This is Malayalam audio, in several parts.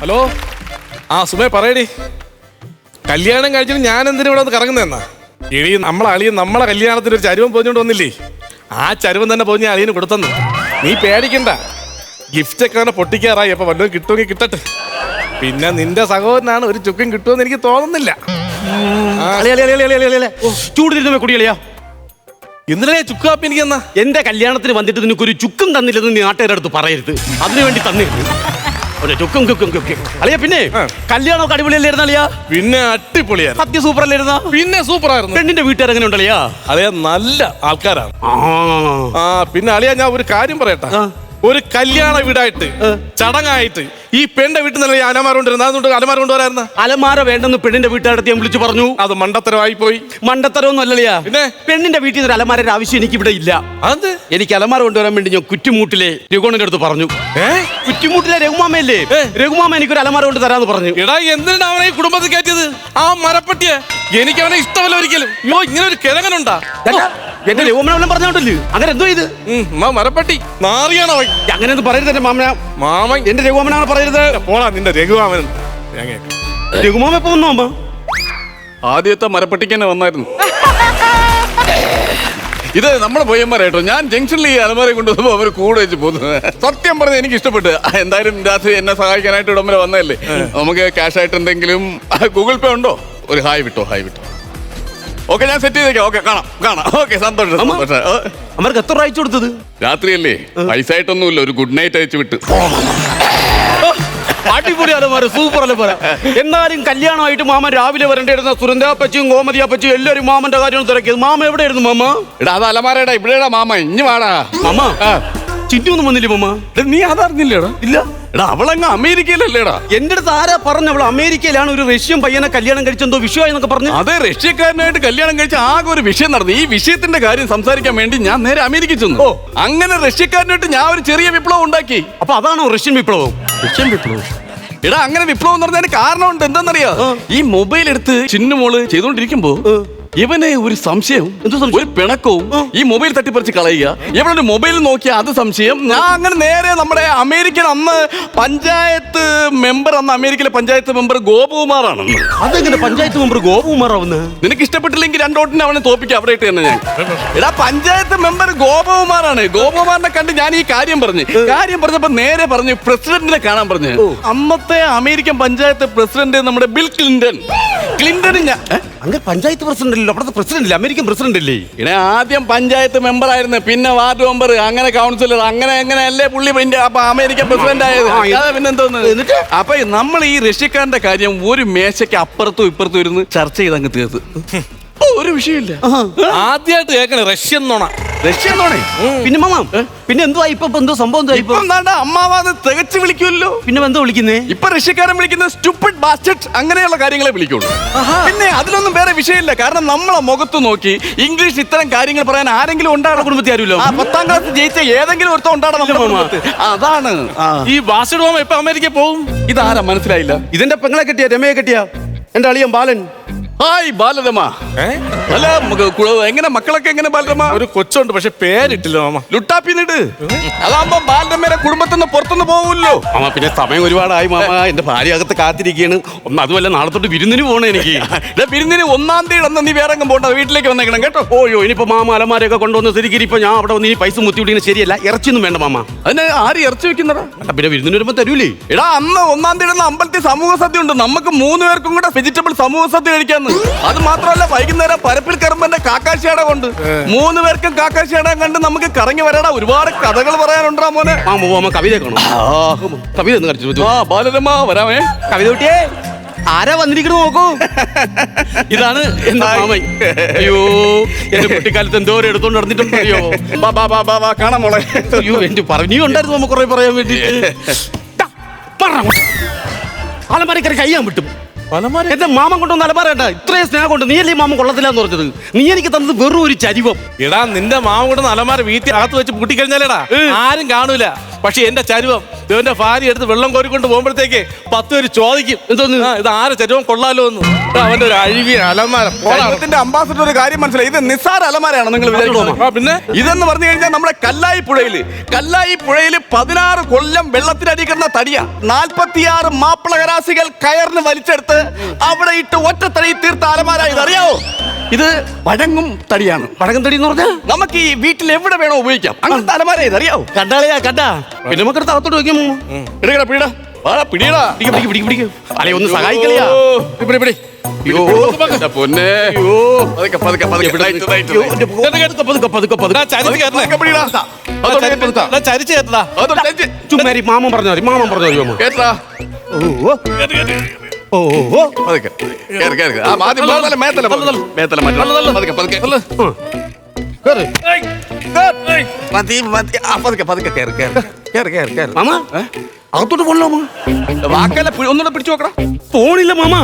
ഹലോ? ആ സുമേ പറയടി. കല്യാണം കഴിച്ചിട്ട് ഞാൻ എന്തിനു ഇവിടെ വന്ന് കറങ്ങുന്നതെന്നാ എടി നമ്മളെ അളിയൻ നമ്മളെ കല്യാണത്തിന് ഒരു ചരുവം പോഞ്ഞോണ്ട് വന്നില്ലേ? ആ ചരുവം തന്നെ പോഞ്ഞ അളിയന് കൊടുത്തെന്ന്. നീ പേടിക്കണ്ട. ഗിഫ്റ്റ് ഒക്കെ അങ്ങനെ പൊട്ടിക്കാറായി. അപ്പൊ വല്ലതും കിട്ടുമെങ്കിൽ കിട്ടട്ടെ. പിന്നെ നിന്റെ സഹോദരനാണ് ഒരു ചുക്കും കിട്ടുമെന്ന് എനിക്ക് തോന്നുന്നില്ല. ഇന്നലെ. ചൂടിരുന്ന കുടിയളിയാ. എന്തിനാ ചുക്കാപ്പി എനിക്ക് എന്നാ എന്റെ കല്യാണത്തിന് വന്നിട്ട് നിനക്ക് ഒരു ചുക്കും തന്നില്ലെന്ന് നീ നാട്ടുകാരുടെ അടുത്ത് പറയരുത്. അതിനു വേണ്ടി തന്നിരുന്നു ചുക്കും കുക്കും കുക്കും അളിയ പിന്നെ. കല്യാണമൊക്കെ അടിപൊളിയല്ലായിരുന്ന അളിയാ? പിന്നെ അടിപൊളിയായിരുന്നു. സത്യ സൂപ്പർ അല്ലായിരുന്ന പിന്നെ സൂപ്പർ ആയിരുന്നു പെണ്ണിന്റെ വീട്ടുകാർ എങ്ങനെ ഉണ്ടളിയാ അളിയ നല്ല ആൾക്കാരാണ്. ആ. പിന്നെ അളിയ ഞാൻ ഒരു കാര്യം പറയട്ടെ. ഒരു കല്യാണ വീടായിട്ട് ചടങ്ങായിട്ട് ഈ പെണ്ണിന്റെ വീട്ടിൽ നിന്നല്ലേ അലമാര കൊണ്ടിരുന്നത് അതുകൊണ്ട് അലമാര കൊണ്ടുവരായിരുന്ന അലമാര വേണ്ടെന്ന് പെണ്ണിന്റെ വീട്ടുകാരടുത്ത് ഞാൻ വിളിച്ചു പറഞ്ഞു. അത് മണ്ടത്തരമായി പോയി മണ്ടത്തരമൊന്നും പിന്നെ? പെണ്ണിന്റെ വീട്ടിൽ നിന്ന് ഒരു അലമാരയുടെ ആവശ്യം എനിക്ക് ഇവിടെ ഇല്ല. അത്? എനിക്ക് അലമാര കൊണ്ടുവരാൻ വേണ്ടി ഞാൻ കുറ്റിമൂട്ടിലെ രഘുണന്റെ അടുത്ത് പറഞ്ഞു. കുറ്റിമൂട്ടിലെ രഘുമാമയല്ലേ. രഘുമാമ എനിക്കൊരു അലമാര കൊണ്ട് തരാന്ന് പറഞ്ഞു. എടാ എന്തിനാണ് അവനെ ഈ കുടുംബത്തിൽ കയറ്റിയത്? ആ മരപ്പട്ടിയെ എനിക്ക് അവനെ ഇഷ്ടമല്ല ഒരിക്കലും. അയ്യോ ഇങ്ങനെ ഒരു കിഴങ്ങനുണ്ടാ എന്റെ രഘുമാമനെ പറഞ്ഞോണ്ടല്ലേ? അങ്ങനെ എന്തോ ഇത്? മരപ്പട്ടി. നാറിയാണ് അവൻ. അങ്ങനെ ഒന്നും പറയരുത് എന്റെ മാമന. മാമൻ. എന്റെ രഘുമാമനാണ് പറയരുത്. പോടാ നിന്റെ രഘുവാമൻ തേങ്ങ. രഘുമാമ എപ്പോ വന്നു അമ്മ ആദ്യത്തെ മരപ്പട്ടിക്ക് തന്നെ വന്നായിരുന്നു. ഇത് നമ്മുടെ പയ്യന്മാരായിട്ടോ ഞാൻ ജംഗ്ഷനിൽ ഈ അലമാര കൊണ്ടുവന്നപ്പോ അവർ കൂടെ വെച്ച് പോകുന്നത്. സത്യം പറഞ്ഞ എനിക്ക് ഇഷ്ടപ്പെട്ട്. എന്തായാലും രാത്രി എന്നെ സഹായിക്കാനായിട്ട് ഇടം വരെ വന്നതല്ലേ നമുക്ക് ക്യാഷ് ആയിട്ട് എന്തെങ്കിലും ഗൂഗിൾ പേ ഉണ്ടോ? ഒരു ഹായ് വിട്ടോ ഹായ് വിട്ടോ. ഓക്കെ ഞാൻ സെറ്റ് ചെയ്തേക്കാം. ഓക്കെ കാണാം കാണാം. ഓക്കെ സന്തോഷം. സന്തോഷം. ഓ, അവർക്ക് എത്ര അയച്ചു കൊടുത്തത്? രാത്രിയല്ലേ? പൈസ ആയിട്ടൊന്നുമില്ല ഒരു ഗുഡ് നൈറ്റ് അയച്ചു വിട്ട്. അടിപൊളി അലമാര സൂപ്പർ അലമാര എന്നാലും കല്യാണമായിട്ട് മാമൻ രാവിലെ വരേണ്ടിരുന്ന ഗോമതി അപ്പച്ചും എല്ലാവരും മാമന്റെ കാര്യം തിരക്കിയത്. മാമ എവിടെയായിരുന്നു മാമ? എടാ അത് അലമാരടാ ഇവിടെടാ മാമ. ഇഞ്ഞു വാടാ. മാമ. ചിറ്റൊന്നും വന്നില്ലേ മാമ? എടാ, നീ അതറിഞ്ഞില്ലേടാ ഇല്ല. എടാ അവളങ്ങ് അമേരിക്കയിലല്ലേടാ? എന്റെ അടുത്ത് ആരാ പറഞ്ഞു അവൾ അമേരിക്കയിലാണ് ഒരു റഷ്യൻ പയ്യനെ കല്യാണം കഴിച്ചെന്തോ വിഷയമായി എന്നൊക്കെ പറഞ്ഞു? അതെ റഷ്യക്കാരനായിട്ട് കല്യാണം കഴിച്ച ആകെ ഒരു വിഷയം നടന്നു. ഈ വിഷയത്തിന്റെ കാര്യം സംസാരിക്കാൻ വേണ്ടി ഞാൻ നേരെ അമേരിക്ക ചെന്നു. ഓ. അങ്ങനെ റഷ്യക്കാരനായിട്ട് ഞാൻ ഒരു ചെറിയ വിപ്ലവം ഉണ്ടാക്കി. അപ്പൊ അതാണോ റഷ്യൻ വിപ്ലവം? റഷ്യൻ വിപ്ലവം. എടാ അങ്ങനെ വിപ്ലവം എന്ന് പറഞ്ഞതിന് കാരണമുണ്ട്. എന്താണെന്നറിയോ? ഈ മൊബൈൽ എടുത്ത് ചിന്നുമോൾ ചെയ്തോണ്ടിരിക്കുമ്പോ ഇവന് ഒരു സംശയം എന്തോ സംശയം? ഒരു പിണക്കവും ഈ മൊബൈൽ തട്ടിപ്പറിച്ച് കളയുക. ഇവനൊരു മൊബൈൽ നോക്കിയ അത് സംശയം? ഞാൻ അങ്ങനെ നേരെ നമ്മുടെ അമേരിക്കൻ അന്ന് പഞ്ചായത്ത് മെമ്പർ അന്ന് അമേരിക്കയിലെ പഞ്ചായത്ത് മെമ്പർ ഗോപകുമാറാണ് അതെങ്ങനെ പഞ്ചായത്ത് മെമ്പർ ഗോപകുമാറാവുന്ന? നിനക്ക് ഇഷ്ടപ്പെട്ടില്ലെങ്കിൽ രണ്ടോട്ടിന് അവനെ തോപ്പിക്കാം അവിടെ ഇട്ട് തന്നെ ഞാൻ. എടാ പഞ്ചായത്ത് മെമ്പർ ഗോപകുമാറാണ്. ഗോപകുമാറിനെ കണ്ട് ഞാൻ ഈ കാര്യം പറഞ്ഞു. കാര്യം പറഞ്ഞപ്പോ നേരെ പറഞ്ഞു പ്രസിഡന്റിനെ കാണാൻ പറഞ്ഞു. അന്നത്തെ അമേരിക്കൻ പഞ്ചായത്ത് പ്രസിഡന്റ് നമ്മുടെ ബിൽ ക്ലിന്റൺ. ക്ലിന്റൺ ഞാൻ? അങ്ങനെ പഞ്ചായത്ത് പ്രസിഡന്റ് അല്ലല്ലോ അവിടുത്തെ പ്രസിഡന്റ് അല്ലേ? അമേരിക്കൻ പ്രസിഡന്റ് അല്ലേ? ഇനി ആദ്യം പഞ്ചായത്ത് മെമ്പർ ആയിരുന്നു പിന്നെ വാർഡ് മെമ്പർ അങ്ങനെ കൗൺസിലർ അങ്ങനെ അങ്ങനെ അല്ലേ പുള്ളി പിന്നെ അപ്പൊ അമേരിക്കൻ പ്രസിഡന്റ് ആയത്? പിന്നെ അപ്പൊ നമ്മൾ ഈ റഷ്യക്കാരന്റെ കാര്യം ഒരു മേശയ്ക്ക് അപ്പുറത്തും ഇപ്പുറത്തും ഇരുന്ന് ചർച്ച ചെയ്ത് അങ്ങ് തീർത്ത്. ഒരു വിഷയമില്ല. ആദ്യമായിട്ട് കേൾക്കണേ റഷ്യൻ നോണ. റഷ്യ പിന്നെ മാമാ പിന്നെ എന്തുവാ ഇപ്പൊ എന്തോ സംഭവം എന്താ ഇപ്പൊ ഇപ്പം എന്താണ്ടാ അമ്മാവാത് തികച്ചു വിളിക്കുമല്ലോ പിന്നെ എന്തോ വിളിക്കുന്നേ? ഇപ്പൊ റഷ്യക്കാരൻ വിളിക്കുന്ന സ്റ്റുപ്പിഡ് ബാസ്റ്റഡ് അങ്ങനെയുള്ള കാര്യങ്ങളെ വിളിക്കുള്ളൂ. പിന്നെ അതിലൊന്നും വേറെ വിഷയമില്ല. കാരണം നമ്മളെ മുഖത്ത് നോക്കി ഇംഗ്ലീഷ് ഇത്തരം കാര്യങ്ങൾ പറയാൻ ആരെങ്കിലും ഉണ്ടാകണം കുടുംബത്തിൽ ആരുമില്ലോ ആ പത്താം ക്ലാസ് ജയിച്ച ഏതെങ്കിലും ഒരുത്തം ഉണ്ടാകണം നമ്മുടെ കുടുംബത്ത് അതാണ്. ഈ ബാസ്റ്റഡ് മാമ എപ്പോ അമേരിക്ക പോകും? ഇതാരാ? മനസ്സിലായില്ല. ഇതിന്റെ പെങ്ങളെ കെട്ടിയ? രമയെ കെട്ടിയ? എന്റെ അളിയൻ ബാലൻ. ഹായ് ബാലരമ? അല്ല എങ്ങനെ മക്കളൊക്കെ എങ്ങനെ ബാലരമ? ഒരു കൊച്ചുണ്ട് പക്ഷെ പേരിട്ടില്ല മാമ. ലുട്ടാപ്പി നിട് അതാകുമ്പോ ബാലരമയുടെ കുടുംബത്തിൽ നിന്ന് പുറത്തുനിന്ന് പോകുമല്ലോ മാമ പിന്നെ സമയം ഒരുപാടായി മാമ. എന്റെ ഭാര്യ അകത്ത് കാത്തിരിക്കുകയാണ്. ഒന്ന് അതുമല്ല നാളെ തൊട്ട് വിരുന്നിന് പോകണേ എനിക്ക്. വിരുന്നിന് ഒന്നാം തീയതി അന്ന് നീ വേറെ എങ്ങും പോണ്ട വീട്ടിലേക്ക് വന്നേക്കണം കേട്ടോ. ഓയോ ഇനിയിപ്പോ മാമ അലമാരൊക്കെ കൊണ്ടുവന്ന് ശരിക്കും ഇപ്പൊ ഞാൻ അവിടെ വന്ന് ഈ പൈസ മുത്തി വിട്ടിങ്ങനെ ശരിയല്ല ഇറച്ചിയൊന്നും വേണ്ട മാമ. അതിന് ആര് ഇറച്ചി വെക്കുന്നടാ? പിന്നെ വിരുന്നിന് വരുമ്പോ തരൂലേ. എടാ അന്ന് ഒന്നാം തീയതി അമ്പലത്തിൽ സമൂഹ സദ്യ ഉണ്ട്. നമുക്ക് മൂന്ന് പേർക്കും കൂടെ വെജിറ്റബിൾ സമൂഹ സദ്യ കഴിക്കാന്ന് അത് മാത്രമല്ല വൈകുന്നേരം പരപ്പിൽ കറുമ്പന്റെ കാക്കാശിയാട കൊണ്ട്. മൂന്ന് പേർക്കും കാക്കാശിയാട കണ്ട് നമുക്ക് കറങ്ങി വരാടാ. ഒരുപാട് കഥകൾ പറയാനുണ്ടാ മോനെ. മാമ കവിത കവിത ആ ബാലരമ വരാമേ. കവിത കുട്ടിയേ ആരാ വന്നിരിക്കണു നോക്കൂ. ഇതാണ് എന്റെ മാമൻ. അയ്യോ എന്റെ കുട്ടിക്കാലത്ത് എന്തോരം എടുത്തോണ്ട് നടന്നിട്ടുണ്ട് അയ്യോ ബാ ബാ ബാ ബാ കാണാം മോളെ. അയ്യോ എന്റെ പറഞ്ഞു ഉണ്ടായിരുന്നു നമുക്ക് കുറെ പറയാൻ വേണ്ടി അലമാരക്കറി കയ്യാൻ വിട്ടു അലമാര എന്റെ മാമൻ കൊണ്ടുവന്ന അലമാര കേട്ടാ ഇത്രയും സ്നേഹം കൊണ്ട് നീ അല്ലേ മാമൻ കൊള്ളത്തില്ലാന്ന് പറഞ്ഞത്? നീ എനിക്ക് തന്നത് വെറും ഒരു ചരിവം. എടാ നിന്റെ മാമൻ കൊണ്ട് അലമാര വീട്ടിൽ അകത്ത് വെച്ച് പൂട്ടിക്കഴിഞ്ഞാലേടാ. ആരും കാണൂല. പക്ഷെ എന്റെ ചരുവം ഇവന്റെ ഭാര്യ എടുത്ത് വെള്ളം കോരിക്കൊണ്ട് പോകുമ്പോഴത്തേക്ക് പത്ത് പേര് ചോദിക്കും എന്തോന്ന്? ആ, ഇത് ആരെ ചരുവം കൊള്ളാലോ എന്ന്. അവന്റെ ഒരു അഴിവിയ അലമാര. കേരളത്തിന്റെ അംബാസഡർ ഒരു കാര്യം മനസ്സിലായി. ഇത് നിസ്സാര അലമാരയാണ് നിങ്ങൾ വിചാരിക്കുന്നത് ആ, പിന്നെ? ഇതെന്ന് പറഞ്ഞു കഴിഞ്ഞാൽ നമ്മുടെ കല്ലായി പുഴയിൽ കല്ലായി പുഴയിൽ പതിനാറ് കൊല്ലം വെള്ളത്തിനടി കിടന്ന തടിയ. നാൽപ്പത്തിയാറ് മാപ്പിളകരാശികൾ കയറിന് വലിച്ചെടുത്ത് അവിടെ ഇട്ട് ഒറ്റത്തടി തീർത്ത അലമാര. ഇത് അറിയാവോ ഇത് വഴങ്ങും തടിയാണ്. പടകം തടി എന്ന് പറഞ്ഞാൽ നമുക്ക് ഈ വീട്ടിൽ എവിടെ വേണോ ഉപയോഗിക്കാം. അങ്ങനത്തെ അലമാര അറിയാവോ കണ്ടാളിയാ കണ്ടാ. പിന്നെ നമുക്ക് താത്തോട്ട് വെക്കും എടുക്കട പിടിയടാ. വാടാ പിടിയടാ. പിടിക്ക് പിടിക്ക് പിടിക്ക് പിടിക്ക്. അല്ലെ ഒന്ന് സഹായിക്കലയാ പിടി പിടി പൊന്നെ. പതുക്കെ പതുക്കെ പതുക്കെ. പതുക്കെ പതുക്കെ ചുമ്മാരി മാമൻ പറഞ്ഞാൽ മതി മാമൻ പറഞ്ഞാൽ മതി മാമൻ. കേട്ടാ ഓ പതുക്കെ കേറ്. കേറ് കേറ്. ആ ആദ്യം മേത്തല മേത്തല മേത്തല മേത്തല പതുക്കെ പതുക്കെ കേറ് മതി മതി. ആ പതുക്കെ പതുക്കെ കേറ് കേറ്. കേറ് കേറ് കേറ്. മാമ. അകത്തോട്ട് പോണല്ലോ മാമ. വാക്കല്ല ഒന്നുകൂടെ പിടിച്ചു നോക്കടാ. പോണില്ല മാമ.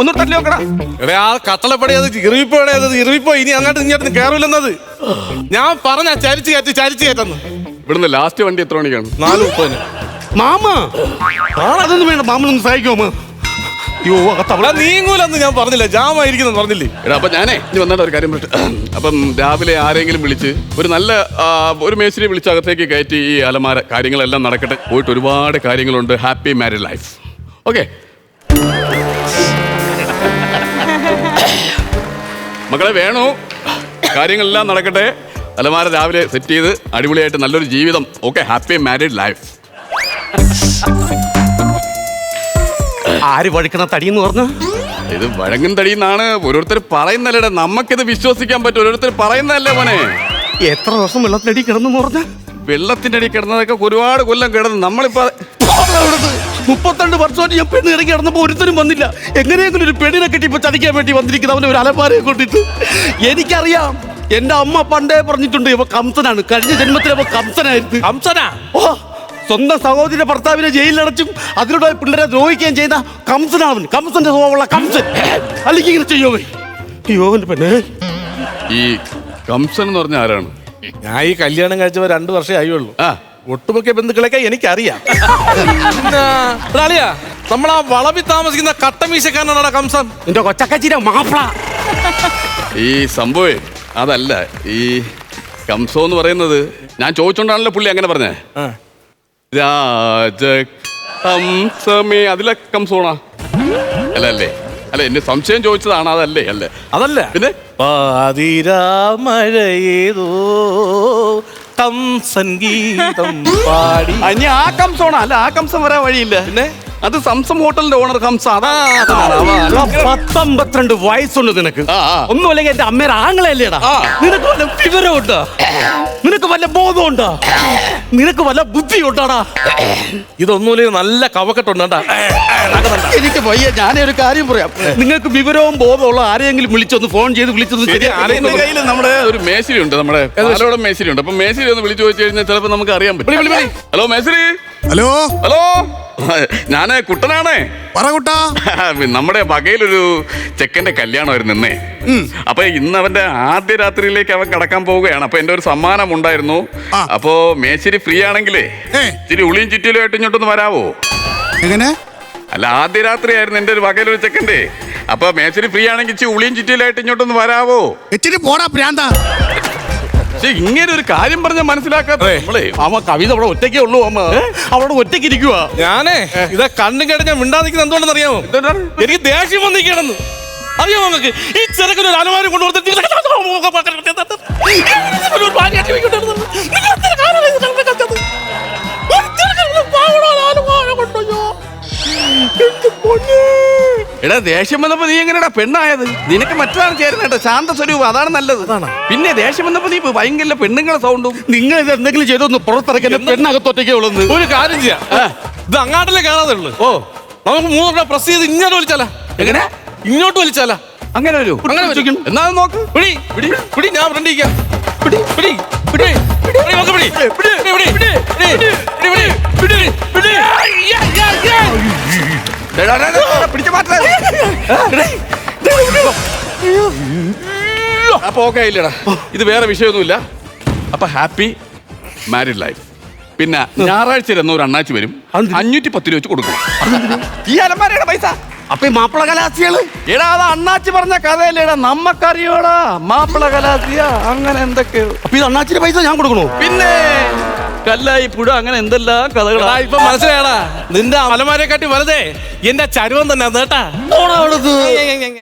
ഒന്നുകൂടെ തല്ലി നോക്കടാ. എടേ ആ കട്ടളപ്പടി അത് ഇറിവിപ്പോ അത് ഇറിവിപ്പോ ഇനി അങ്ങോട്ട് ഇങ്ങോട്ട് കയറില്ലെന്നത് ഞാൻ പറഞ്ഞ ചരിച്ച് കയറ്റി ചരിച്ച് കയറ്റന്ന്. ഇവിടുന്ന് ലാസ്റ്റ് വണ്ടി എത്ര മണിക്കാണ്? നാല് മുപ്പതിന്. മാമ. അതൊന്നും വേണ്ട. മാമനൊന്ന് സഹായിക്കോ മാമ അയ്യോ അകത്തവള അവിടെ നീങ്ങൂലെന്ന് ഞാൻ പറഞ്ഞില്ല? ജാമായിരിക്കുന്നു പറഞ്ഞില്ലേ? എടാ അപ്പൊ ഞാനേ ഇനി വന്നിട്ട് ഒരു കാര്യം പറഞ്ഞിട്ട് അപ്പം രാവിലെ ആരെങ്കിലും വിളിച്ച് ഒരു നല്ല ഒരു മേശിനെ വിളിച്ച് അകത്തേക്ക് കയറ്റി ഈ അലമാര കാര്യങ്ങളെല്ലാം നടക്കട്ടെ. പോയിട്ട് ഒരുപാട് കാര്യങ്ങളുണ്ട്. ഹാപ്പി മാരീഡ് ലൈഫ് ഓക്കെ മക്കളെ വേണോ. കാര്യങ്ങളെല്ലാം നടക്കട്ടെ. അലമാര രാവിലെ സെറ്റ് ചെയ്ത് അടിപൊളിയായിട്ട് നല്ലൊരു ജീവിതം. ഓക്കെ ഹാപ്പി മാരീഡ് ലൈഫ് ആര് വഴുക്കണ തടിയെന്ന് പറഞ്ഞു? ഇത് വഴങ്ങും തടിയെന്നാണ്. ഓരോരുത്തർ പറയുന്നല്ലേ നമുക്കിത് വിശ്വസിക്കാൻ പറ്റും. ഓരോരുത്തർ പറയുന്നതല്ലേ മോനെ. എത്ര ദിവസം വെള്ളത്തിനടി കിടന്നു പറഞ്ഞ? വെള്ളത്തിന്റെ അടി കിടന്നതൊക്കെ ഒരുപാട് കൊല്ലം കിടന്നു. നമ്മളിപ്പോ മുപ്പത്തിരണ്ട് വർഷമായിട്ട് ഞാൻ പെണ്ണ് ഇറങ്ങി കിടന്നപ്പോ ഒരുത്തരും വന്നില്ല. എങ്ങനെയെങ്കിലും ഒരു പെണ്ണിനെ കെട്ടി ഇപ്പൊ ചതിക്കാൻ വേണ്ടി വന്നിരിക്കുന്ന അവനെ ഒരു അലമാരയെ കൊണ്ടിട്ട്. എനിക്കറിയാം എന്റെ അമ്മ പണ്ടേ പറഞ്ഞിട്ടുണ്ട് ഇപ്പൊ കംസനാണ്. കഴിഞ്ഞ ജന്മത്തിൽ ഇവ കംസനായിരുന്നു. കംസനാ? ഓ സ്വന്തം സഹോദരിയുടെ ഭർത്താവിനെ ജയിലിലടച്ചും അതിലൂടെ പിള്ളേരെ ദ്രോഹിക്കുകയും ചെയ്യുന്ന കംസനാവൻ കംസന്റെ സ്വഭാവമുള്ള കംസൻ. അല്ലെങ്കിൽ ഇങ്ങനെ ചെയ്യോ അയ്യോ എന്റെ പെണ്ണേ. ഈ കംസൻ എന്ന് പറഞ്ഞ ആരാണ്? ഞാൻ ഈ കല്യാണം കഴിച്ചവ രണ്ടു വർഷമേ ആയുള്ളൂ. ആ. ഒട്ടുമിക്ക ബന്ധുക്കളൊക്കെ എനിക്കറിയാം. നമ്മളാ വളവി അളിയാ നമ്മൾ ആ വളവിൽ താമസിക്കുന്ന കട്ടമീശക്കാരനാണ് കംസൻ. എന്റെ കൊച്ചക്കച്ചിന്റെ മാപ്പിള ഈ സംഭവേ അതല്ല. ഈ കംസോ എന്ന് പറയുന്നത് ഞാൻ ചോദിച്ചോണ്ടാണല്ലോ പുള്ളി അങ്ങനെ പറഞ്ഞേ. രാജ കംസമേ അതിലെ കംസോണാ അല്ല അല്ലേ അല്ല എന്നെ സംശയം ചോദിച്ചതാണ് അതല്ലേ അല്ലേ? അതല്ല. പിന്നെ? പാതിരാമഴയേതോ കംസൻ ഗീതം പാടി. അനി ആ കംസോണ അല്ല ആ കംസം വരാൻ വഴിയില്ല. പിന്നെ? അത് സംസം ഹോട്ടലിന്റെ ഓണർ ഹംസ. അതാ പത്തൊമ്പത്തിരണ്ട് വയസ്സുണ്ട് നിനക്ക്. ഒന്നും അല്ലെങ്കിൽ ഒന്നുമല്ലെങ്കിൽ എന്റെ അമ്മയുടെ ആങ്ങളല്ലേടാ. നിനക്ക് വല്ല വിവരമുണ്ടോ? നിനക്ക് വല്ല ബോധമുണ്ടോ? നിനക്ക് വല്ല ബുദ്ധിയുണ്ടാടാ? ഇതൊന്നുമില്ല നല്ല കവക്കെട്ടുണ്ടാ കേട്ടാ എനിക്ക് വയ്യ. ഞാനേ ഒരു കാര്യം പറയാം. നിങ്ങൾക്ക് വിവരവും ബോധമുള്ള ആരെയെങ്കിലും വിളിച്ചൊന്ന് ഫോൺ ചെയ്ത് വിളിച്ചൊന്ന് കയ്യിൽ നമ്മുടെ ഒരു മേശരി ഉണ്ട് നമ്മുടെ മേശരി? ഉണ്ട്. അപ്പൊ മേശരി ഒന്ന് വിളിച്ചു ചോദിച്ചു കഴിഞ്ഞാൽ ചിലപ്പോ നമുക്ക് അറിയാൻ പറ്റും. ഹലോ മേശരി? ഹലോ? ഹലോ? ഞാൻ കുട്ടനാണേ. പറ കുട്ടാ. നമ്മുടെ വകയിലൊരു ചെക്കന്റെ കല്യാണമായിരുന്നു ഇന്നേ. അപ്പൊ ഇന്ന് അവന്റെ ആദ്യ രാത്രിയിലേക്ക് അവൻ കടക്കാൻ പോവുകയാണ്. അപ്പൊ എന്റെ ഒരു സമ്മാനം ഉണ്ടായിരുന്നു. അപ്പോ മേശരി ഫ്രീ ആണെങ്കിലേ. ഇച്ചിരി ഉളിയും ചുറ്റിലും ആയിട്ട് ഇങ്ങോട്ടൊന്ന് വരാവോ? എങ്ങനെ? അല്ല ആദ്യ രാത്രി ആയിരുന്നു എന്റെ ഒരു വകയിലൊരു ചെക്കന്റെ അപ്പൊ മേശരി ഫ്രീ ആണെങ്കിൽ ഇച്ചിരി ഉളിയും ചുറ്റിലായിട്ട് ഇങ്ങോട്ടൊന്ന് വരാവോ? ഇച്ചിരി പോടാ പ്രാന്ത. പക്ഷെ ഇങ്ങനെ ഒരു കാര്യം പറഞ്ഞ മനസ്സിലാക്കാത്ത നമ്മളെ. അമ്മ കവിത അവിടെ ഒറ്റയ്ക്കേ ഉള്ളൂ അമ്മ. അവിടെ ഒറ്റയ്ക്ക് ഇരിക്കുക ഞാനേ ഇതാ കണ്ണും കേട്ട് ഞാൻ മിണ്ടാതിരിക്കുന്നത് എന്തുകൊണ്ടെന്ന് അറിയാമോ? എനിക്ക് ദേഷ്യം വന്നിരിക്കണെന്ന് അറിയാമോ നിങ്ങൾക്ക്? ഈ ചെറുക്കൻ ഒരു അലമാരം എടാ ദേഷ്യം വന്നപ്പോ നീ എങ്ങനെയാടാ പെണ്ണായത്? നിനക്ക് മറ്റൊരാൾ ചേരുന്നേട്ടോ ശാന്ത സ്വരൂപം അതാണ് നല്ലത്. പിന്നെ ദേഷ്യം വന്നപ്പോ നീ ഭയങ്കര പെണ്ണുങ്ങളെ സൗണ്ടും നിങ്ങൾ ഇത് എന്തെങ്കിലും ചെയ്തൊന്ന് പുറത്തിറക്കുന്ന പെണ്ണകത്തൊറ്റയ്ക്ക് ഉള്ളത് ഒരു കാര്യം ചെയ്യാ. ഇത് അങ്ങാട്ടിലേ കാണാതെ ഉള്ളു. ഓ. നമുക്ക് മൂന്നെണ്ണം പ്രസ് ചെയ്ത് ഇങ്ങോട്ട് വിളിച്ചാലാ എങ്ങനെ? ഇങ്ങോട്ട് വിളിച്ചാലാ അങ്ങനെ ഒരു അങ്ങനെ എന്നാ നോക്ക്. പിടി പിടി. പിടി ഞാൻ ഫ്രണ്ടിരിക്കാം പിടി. പിടി പിടി. പിടിച്ചു മാറ്റ അപ്പൊ ഓക്കെ ഇല്ലടാ ഇത് വേറെ വിഷയമൊന്നുമില്ല. അപ്പൊ ഹാപ്പി മാരിഡ് ലൈഫ് പിന്നെ ഞായറാഴ്ച ഇരുന്ന ഒരു അണ്ണാച്ചി വരും? അഞ്ഞൂറ്റി പത്ത് രൂപ വെച്ച് കൊടുക്കും. ഈ അലമാരയുടെ പൈസ. അപ്പൊ ഈ മാപ്പിള കലാസികൾ? എടാ അത് അണ്ണാച്ചി പറഞ്ഞ കഥയല്ലേടാ. നമ്മക്കറിയോടാ. മാപ്പിള കലാസിയ. അങ്ങനെ എന്തൊക്കെയോ. അപ്പൊ ഇത് അണ്ണാച്ചിന്റെ പൈസ ഞാൻ കൊടുക്കണോ? പിന്നെ കല്ലായി പുഴ അങ്ങനെ എന്തെല്ലാം കഥകളാ? ഇപ്പൊ മനസ്സിലായടാ. നിന്റെ അലമാരെ കാട്ടി വെറുതെ എന്റെ ചരുവം തന്നെ അവിടുന്ന്.